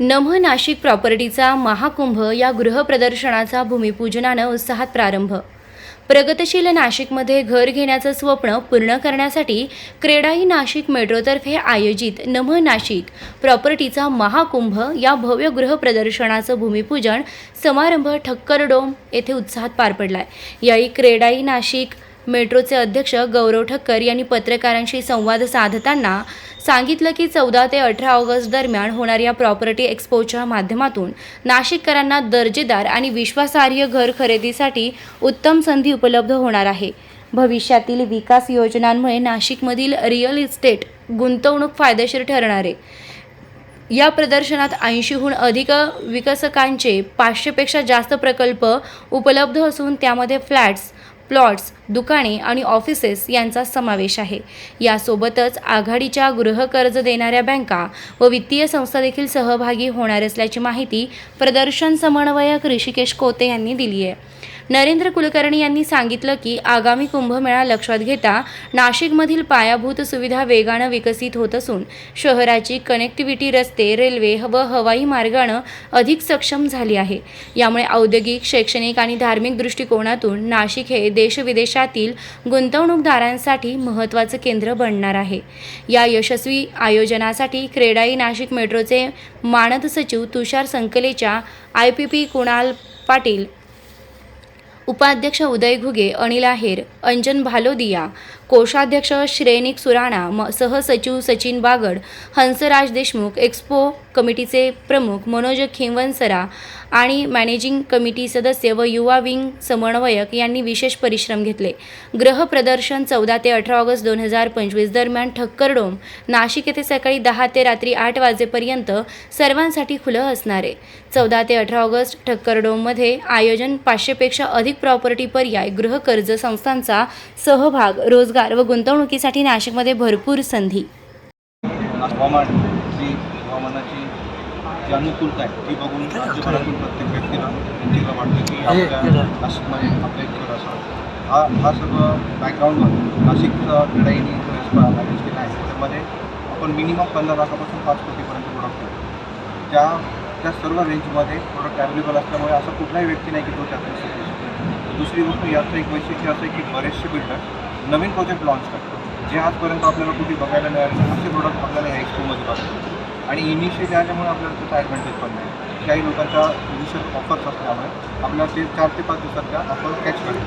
नभ नाशिक प्रॉपर्टीचा महाकुंभ या गृहप्रदर्शनाचा भूमिपूजनानं उत्साहात प्रारंभ. प्रगतशील नाशिकमध्ये घर घेण्याचं स्वप्न पूर्ण करण्यासाठी क्रेडाई नाशिक मेट्रोतर्फे आयोजित नमः नाशिक प्रॉपर्टीचा महाकुंभ या भव्य गृहप्रदर्शनाचं भूमिपूजन समारंभ ठक्कर डोम येथे उत्साहात पार पडलाय. यावेळी क्रेडाई नाशिक मेट्रोचे अध्यक्ष गौरव ठक्कर यांनी पत्रकारांशी संवाद साधताना सांगितलं की चौदा ते अठरा ऑगस्ट दरम्यान होणाऱ्या प्रॉपर्टी एक्सपोच्या माध्यमातून नाशिककरांना दर्जेदार आणि विश्वासार्ह घर खरेदीसाठी उत्तम संधी उपलब्ध होणार आहे. भविष्यातील विकास योजनांमुळे नाशिकमधील रिअल इस्टेट गुंतवणूक फायदेशीर ठरणार आहे. या प्रदर्शनात ऐंशीहून अधिक विकसकांचे पाचशेपेक्षा जास्त प्रकल्प उपलब्ध असून त्यामध्ये फ्लॅट्स प्लॉट्स दुकाने आणि ऑफिसेस यांचा समावेश आहे. यासोबतच आघाडीच्या गृहकर्ज देणाऱ्या बँका व वित्तीय संस्था देखील सहभागी होणार असल्याची माहिती प्रदर्शन समन्वयक ऋषिकेश कोते यांनी दिली आहे. नरेंद्र कुलकर्णी यांनी सांगितलं की आगामी कुंभमेळा लक्षात घेता नाशिकमधील पायाभूत सुविधा वेगानं विकसित होत असून शहराची कनेक्टिव्हिटी रस्ते रेल्वे व हवाई मार्गानं अधिक सक्षम झाली आहे. यामुळे औद्योगिक शैक्षणिक आणि धार्मिक दृष्टिकोनातून नाशिक हे देशविदेशातील गुंतवणूकदारांसाठी महत्त्वाचं केंद्र बनणार आहे. या यशस्वी आयोजनासाठी क्रेडाई नाशिक मेट्रोचे मानद सचिव Tushar संकलेच्या I P P Kunal Patil उपाध्यक्ष उदय घुगे अनिल आहेर अंजन भालोदिया कोषाध्यक्ष श्रेनिक सुराणा म सहसचिव सचिन बागड हंसराज देशमुख एक्स्पो कमिटीचे प्रमुख मनोज खिंवनसरा आणि मॅनेजिंग कमिटी सदस्य व युवा विंग समन्वयक यांनी विशेष परिश्रम घेतले. ग्रह प्रदर्शन चौदा ते अठरा ऑगस्ट दोन हजार पंचवीस दरम्यान ठक्करडोम नाशिक येथे सकाळी दहा ते रात्री आठ वाजेपर्यंत सर्वांसाठी खुलं असणार. आहे चौदा ते अठरा ऑगस्ट ठक्करडोममध्ये आयोजन पाचशेपेक्षा अधिक प्रॉपर्टी पर्याय गृहकर्ज संस्थांचा सहभाग रोजगार व गुंतवणुकीसाठी नाशिकमध्ये भरपूर संधी. हवामानाची जी अनुकूलता आहे. ती बघून राज्यभरातून प्रत्येक व्यक्तीला व्यक्तीला वाटतं की आपल्या नाशिकमध्ये आपल्या हा हा सगळं बॅकग्राऊंडवर नाशिकचा क्रीडाईनी जो एक्सपो मॅनेज केला आहे त्यामध्ये आपण मिनिमम पंधरा लाखापासून पाच कोटीपर्यंत प्रोडक्ट ठेवतो त्या त्या सर्व रेंजमध्ये प्रोडक्ट अवेलेबल असल्यामुळे असं कुठलाही व्यक्ती नाही की तो त्यातून दुसरी गोष्ट याचं एक वैशिष्ट्य असं आहे की बरेचसे बिल्डर नवीन प्रोजेक्ट लॉन्च करतात. जे आजपर्यंत आपल्याला कुठे बघायला मिळाले असे प्रोडक्ट आपल्याला या एक्सपोमध्ये बघतात आणि इनिशियली आल्यामुळे आपल्याला त्याचा ॲडव्हान्टेज पण नाही. काही लोकांच्या इनिशियल ऑफर्स असल्यामुळे आपल्याला ते चार ते पाच दिवसात त्या ऑफर कॅच करेल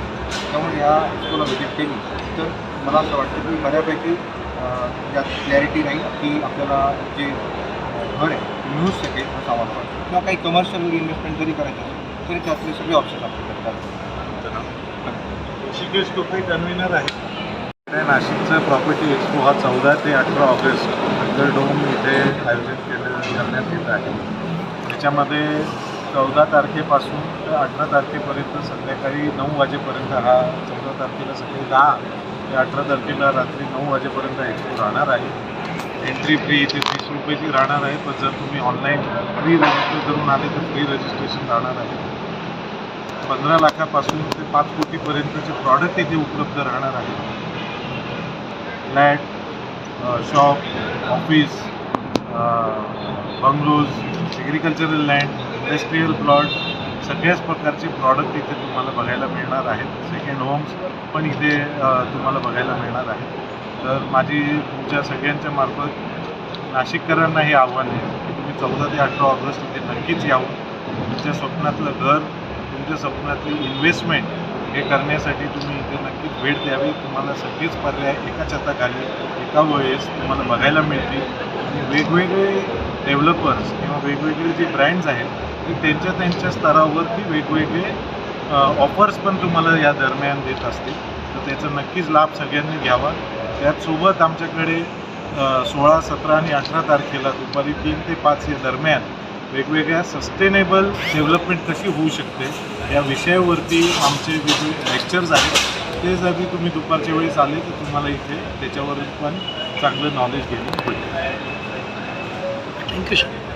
त्यामुळे ह्या एक्सपोला व्हिजिट केली तर मला असं वाटतं की बऱ्यापैकी अं, यात क्लॅरिटी राहील की आपल्याला जे घर आहे मिळू शकेल असं आम्हाला वाटतं. किंवा काही कमर्शियल इन्व्हेस्टमेंट जरी करायचं असेल तरी त्यातले सगळे ऑप्शन आपल्याकडे. ऋषिकेश टोपे कन्व्हिनर आहे? नाशिकचं प्रॉपर्टी एक्सपो हा चौदा ते अठरा ऑगस्ट अंडर डोम इथे आयोजित केलं करण्यात येत आहे. त्याच्यामध्ये चौदा तारखेपासून तर अठरा तारखेपर्यंत संध्याकाळी नऊ वाजेपर्यंत हा चौदा तारखेला सकाळी दहा ते अठरा तारखेला रात्री नऊ वाजेपर्यंत एक्सपो राहणार आहे. एंट्री फ्री इथे तीस रुपयाची राहणार आहे पण जर तुम्ही ऑनलाईन फ्री रजिस्टर करून आले तर फ्री रजिस्ट्रेशन राहणार आहे. पंधरा लाखापासून ते पाच कोटीपर्यंतचे प्रॉडक्ट इथे उपलब्ध राहणार आहे. Flat shop office bungalows agricultural land industrial plot सगळ्याच प्रकारचे प्रॉडक्ट इथे तुम्हाला बघायला मिळणार आहेत. सेकंड होम्स पण इथे uh, तुम्हाला बघायला मिळणार आहे तर माझी तुमच्या सगळ्यांच्या मार्फत नाशिककरांना हे आव्हान आहे की तुम्ही चौदा ते अठरा ऑगस्ट इथे नक्कीच यावं. तुमच्या स्वप्नातलं घर तुमच्या स्वप्नातली इन्व्हेस्टमेंट हे करण्यासाठी तुम्ही इथे नक्कीच भेट द्यावी. तुम्हाला सगळेच पर्याय एका छताखाली एका वेळेस तुम्हाला बघायला मिळतील. आणि वेगवेगळे डेव्हलपर्स किंवा वेगवेगळे जे ब्रँड्स आहेत ते त्यांच्या त्यांच्या स्तरावरती वेगवेगळे ऑफर्स पण तुम्हाला या दरम्यान देत असतील. तर त्याचा नक्कीच लाभ सगळ्यांनी घ्यावा. त्याचसोबत आमच्याकडे सोळा सतरा आणि अठरा तारखेला दुपारी तीन ते पाच या दरम्यान वेगवेगळ्या सस्टेनेबल डेव्हलपमेंट कशी होऊ शकते या विषयावरती आमचे वेगवेगळे लेक्चर्स आहेत ते जरी तुम्ही दुपारच्या वेळेस आले तर तुम्हाला इथे त्याच्यावर पण चांगलं नॉलेज घेणं होईल. Thank you sir